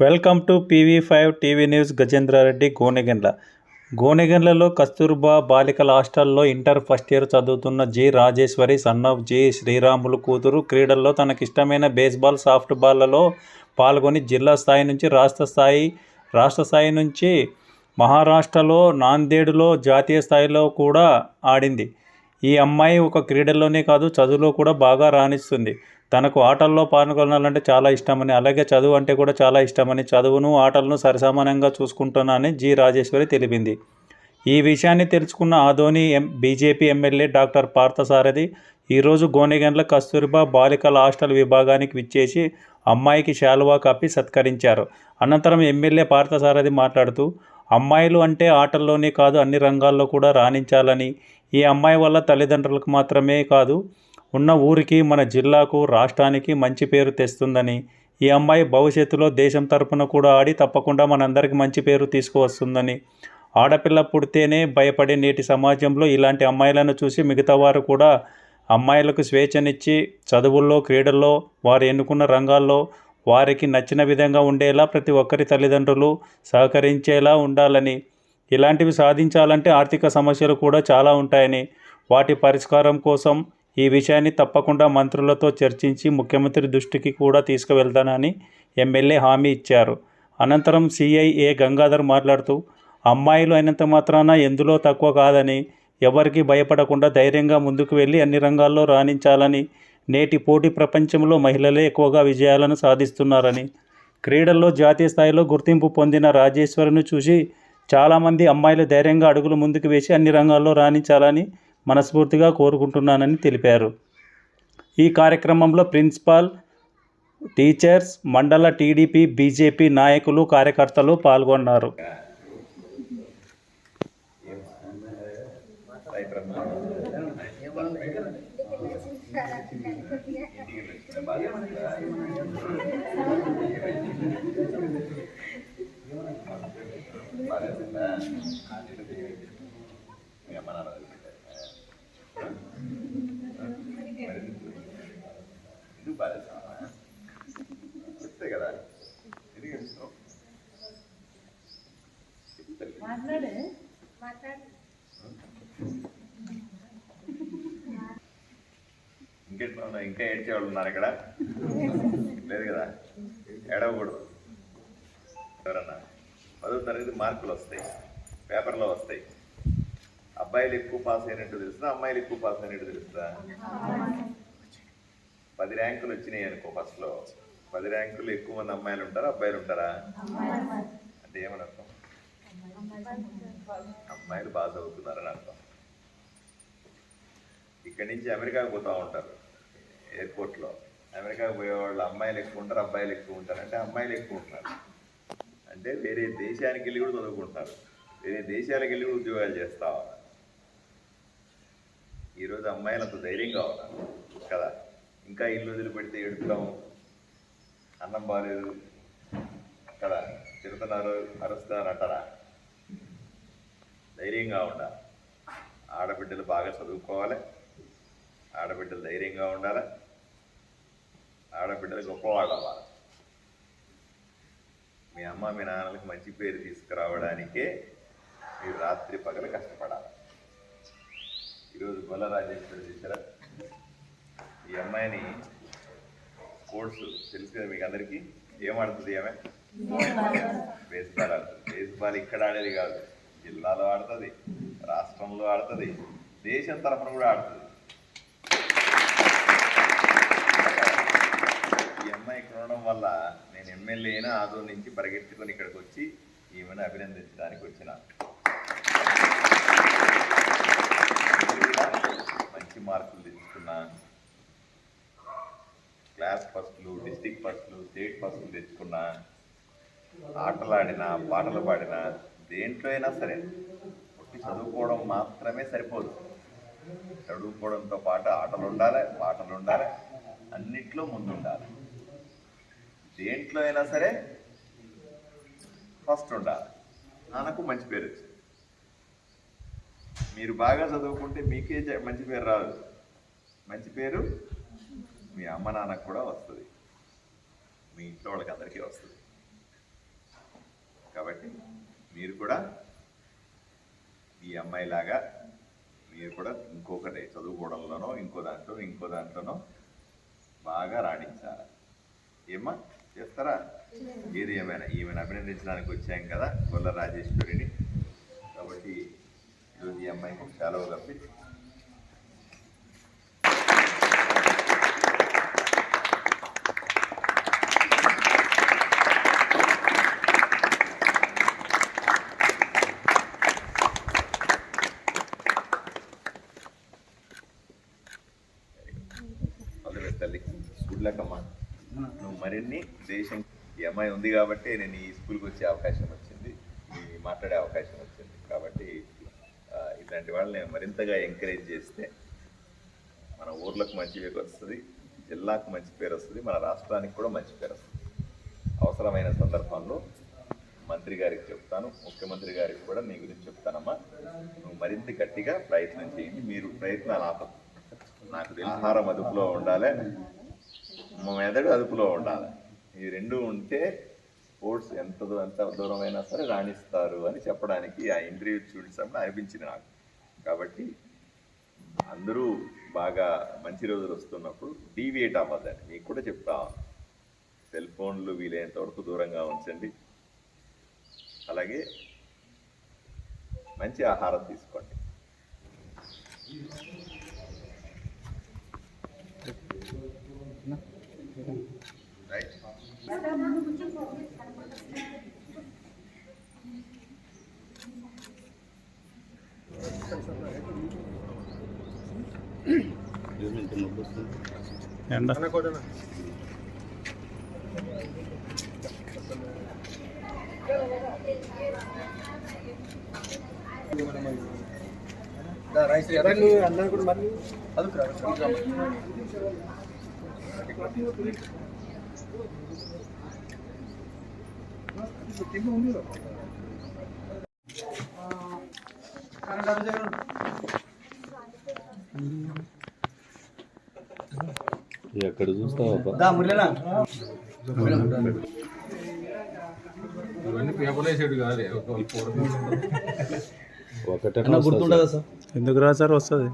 Welcome to PV five TV news Gajendra Reddy Gonegandla. గోనెగండ్లలో Kasturba బాలికల హాస్టల్లో inter first year చదువుతున్న G Rajeshwari son of G Sriramulu కూతురు క్రీడల్లో తనకిష్టమైన బేస్బాల్ సాఫ్ట్ బాల్లలో పాల్గొని జిల్లా స్థాయి నుంచి రాష్ట్ర స్థాయి రాష్ట్ర స్థాయి నుంచి మహారాష్ట్రలో నాందేడులో జాతీయ స్థాయిలో కూడా ఆడింది. ఈ అమ్మాయి ఒక క్రీడల్లోనే కాదు చదువులో కూడా బాగా రాణిస్తుంది. తనకు ఆటల్లో పాల్గొనాలంటే చాలా ఇష్టమని అలాగే చదువు అంటే కూడా చాలా ఇష్టమని చదువును ఆటలను సరిసమానంగా చూసుకుంటున్నానని జి. రాజేశ్వరి తెలిపింది. ఈ విషయాన్ని తెలుసుకున్న ఆదోని ఎం బీజేపీ ఎమ్మెల్యే డాక్టర్ పార్థసారథి ఈరోజు గోనెగండ్ల కస్తూరిబా బాలికల హాస్టల్ విభాగానికి విచ్చేసి అమ్మాయికి శాలువా కప్పి సత్కరించారు. అనంతరం ఎమ్మెల్యే పార్థసారథి మాట్లాడుతూ అమ్మాయిలు అంటే ఆటల్లోనే కాదు అన్ని రంగాల్లో కూడా రాణించాలని. ఈ అమ్మాయి వల్ల తల్లిదండ్రులకు మాత్రమే కాదు ఉన్న ఊరికి మన జిల్లాకు రాష్ట్రానికి మంచి పేరు తెస్తుందని. ఈ అమ్మాయి భవిష్యత్తులో దేశం తరపున కూడా ఆడి తప్పకుండా మనందరికి మంచి పేరు తీసుకువస్తుందని. ఆడపిల్ల పుడితేనే భయపడే నేటి సమాజంలో ఇలాంటి అమ్మాయిలను చూసి మిగతా వారు కూడా అమ్మాయిలకు స్వేచ్ఛనిచ్చి చదువుల్లో క్రీడల్లో వారు ఎన్నుకున్న రంగాల్లో వారికి నచ్చిన విధంగా ఉండేలా ప్రతి ఒక్కరి తల్లిదండ్రులు సహకరించేలా ఉండాలని. ఇలాంటివి సాధించాలంటే ఆర్థిక సమస్యలు కూడా చాలా ఉంటాయని. వాటి పరిష్కారం కోసం ఈ విషయాన్ని తప్పకుండా మంత్రులతో చర్చించి ముఖ్యమంత్రి దృష్టికి కూడా తీసుకువెళ్తానని ఎమ్మెల్యే హామీ ఇచ్చారు. అనంతరం సిఐఏ గంగాధర్ మాట్లాడుతూ అమ్మాయిలు అయినంత మాత్రాన ఎందులో తక్కువ కాదని ఎవరికి భయపడకుండా ధైర్యంగా ముందుకు వెళ్ళి అన్ని రంగాల్లో రాణించాలని నేటి పోటీ ప్రపంచంలో మహిళలే ఎక్కువగా విజయాలను సాధిస్తున్నారని క్రీడల్లో జాతీయ స్థాయిలో గుర్తింపు పొందిన రాజేశ్వరిను చూసి చాలామంది అమ్మాయిలు ధైర్యంగా అడుగులు ముందుకు వేసి అన్ని రంగాల్లో రాణించాలని మనస్ఫూర్తిగా కోరుకుంటున్నానని తెలిపారు. ఈ కార్యక్రమంలో ప్రిన్సిపాల్ టీచర్స్ మండల టీడీపీ బీజేపీ నాయకులు కార్యకర్తలు పాల్గొన్నారు ఇది బాధేస్తావా? చెప్తే కదా ఇది తెలుసు. మాట్లాడు ఇంకెట్లా ఇంకా ఏడ్చేవాళ్ళు ఉన్నారు ఇక్కడ? లేదు కదా? ఏడవకూడదు. ఎవరన్నా? పదో తరగతి మార్కులు వస్తాయి. పేపర్లో వస్తాయి. అబ్బాయిలు ఎక్కువ పాస్ అయినట్టు తెలుస్తుందా? అమ్మాయిలు ఎక్కువ పాస్ అయినట్టు తెలుస్తుందా? పది ర్యాంకులు వచ్చినాయి అనుకో ఫస్ట్లో. పది ర్యాంకులు ఎక్కువ మంది అమ్మాయిలు ఉంటారా? అబ్బాయిలు ఉంటారా? అంటే ఏమని అర్థం? అమ్మాయిలు బాగా చదువుతున్నారని అర్థం. ఇక్కడి నుంచి అమెరికాకు పోతూ ఉంటారు ఎయిర్పోర్ట్లో. అమెరికాకు పోయేవాళ్ళు అమ్మాయిలు ఎక్కువ ఉంటారు అబ్బాయిలు ఎక్కువ ఉంటారు. అంటే అమ్మాయిలు ఎక్కువ ఉంటారు. అంటే వేరే దేశానికి వెళ్ళి కూడా చదువుకుంటారు. వేరే దేశాలకు వెళ్ళి కూడా ఉద్యోగాలు చేస్తా ఉన్నారు. ఈరోజు అమ్మాయిలు అంత ధైర్యంగా ఉన్నారు కదా? ఇంకా ఇల్లు వదిలిపెడితే ఎడుతాము అన్నం బాగాలేదు కదా? తిరుగుతున్నారు అరుస్తున్నారు అంటారా? ధైర్యంగా ఉండాలి. ఆడబిడ్డలు బాగా చదువుకోవాలి. ఆడబిడ్డలు ధైర్యంగా ఉండాలి? ఆడబిడ్డలు గొప్పవాళ్ళు అవ్వాలి మీ అమ్మ మీ నాన్నలకు మంచి పేరు తీసుకురావడానికే మీరు రాత్రి పగలు కష్టపడాలి. ఈరోజు గొల్ల రాజేశ్వరి చూసారా ఈ అమ్మాయిని స్పోర్ట్స్ తెలుసు కదా మీకు అందరికీ? ఏమాడుతుంది ఆమె? బేస్బాల్ ఆడుతుంది. బేస్బాల్ ఇక్కడ ఆడేది కాదు జిల్లాలో ఆడుతుంది రాష్ట్రంలో ఆడుతుంది దేశం తరఫున కూడా ఆడుతుంది ఈ అమ్మాయి ఇక్కడ ఉండడం వల్ల నేను ఎమ్మెల్యే అయినా ఆదో నుంచి పరిగెత్తుకొని ఇక్కడికి వచ్చి ఈమెను అభినందించడానికి వచ్చిన. మంచి మార్కులు తెచ్చుకున్నా. క్లాస్ ఫస్ట్లు డిస్టిక్ ఫస్ట్లు స్టేట్ ఫస్ట్లు తెచ్చుకున్నా. ఆటలాడినా పాటలు పాడినా దేంట్లో అయినా సరే ఒట్టి చదువుకోవడం మాత్రమే సరిపోదు. చదువుకోవడంతో పాటు ఆటలు ఉండాలి పాటలు ఉండాలి అన్నిట్లో ముందు ఉండాలి దేంట్లో అయినా సరే ఫస్ట్ ఉండాలి. నాన్నకు మంచి పేరు వచ్చింది. మీరు బాగా చదువుకుంటే మీకే మంచి పేరు రాదు. మంచి పేరు మీ అమ్మ నాన్నకు కూడా వస్తుంది. మీ ఇంట్లో వాళ్ళకి అందరికీ వస్తుంది. కాబట్టి మీరు కూడా ఈ అమ్మాయిలాగా మీరు కూడా ఇంకొకటి చదువుకోవడంలోనో ఇంకో దాంట్లోనో ఇంకో దాంట్లోనో బాగా రాణించాలి. ఏమా చేస్తారా? ఏది ఏమైనా ఈమెను అభినందించడానికి వచ్చాం కదా గొల్ల రాజేశ్వరిని. కాబట్టి ఈరోజు ఈ అమ్మాయికి సెలవు కప్పి తల్లి. గుడ్ లక్ అమ్మా. నువ్వు మరిన్ని దేశం ఈ అమ్మాయి ఉంది కాబట్టి నేను ఈ స్కూల్కి వచ్చే అవకాశం వచ్చింది. మాట్లాడే అవకాశం వచ్చింది. కాబట్టి ఇలాంటి వాళ్ళని మరింతగా ఎంకరేజ్ చేస్తే మన ఊర్లకు మంచి పేరు వస్తుంది జిల్లాకు మంచి పేరు వస్తుంది మన రాష్ట్రానికి కూడా మంచి పేరు వస్తుంది. అవసరమైన సందర్భంలో మంత్రి గారికి చెప్తాను. ముఖ్యమంత్రి గారికి కూడా నీ గురించి చెప్తానమ్మా. నువ్వు మరింత గట్టిగా ప్రయత్నం చేయండి. మీరు ప్రయత్నాలు ఆపదు నాకు ఆహారం అదుపులో ఉండాలి. మెదడు అదుపులో ఉండాలి. ఈ రెండు ఉంటే స్పోర్ట్స్ ఎంత ఎంత దూరమైనా సరే రాణిస్తారు అని చెప్పడానికి ఆ ఇంటర్వ్యూ చూసినప్పుడు అనిపించింది నాకు. కాబట్టి అందరూ బాగా మంచి రోజులు వస్తున్నప్పుడు డీవియేట్ అవ్వద్దని మీకు కూడా చెప్తా సెల్ ఫోన్లు వీలైనంత వరకు దూరంగా ఉంచండి. అలాగే మంచి ఆహారం తీసుకోండి. రైట్ ఎండ అందరూ కూడా మరి. అదుకురా ఎక్కడ చూస్తావు ఒకటే గుర్తుండదా సార్? ఎందుకు రా సార్ వస్తుంది?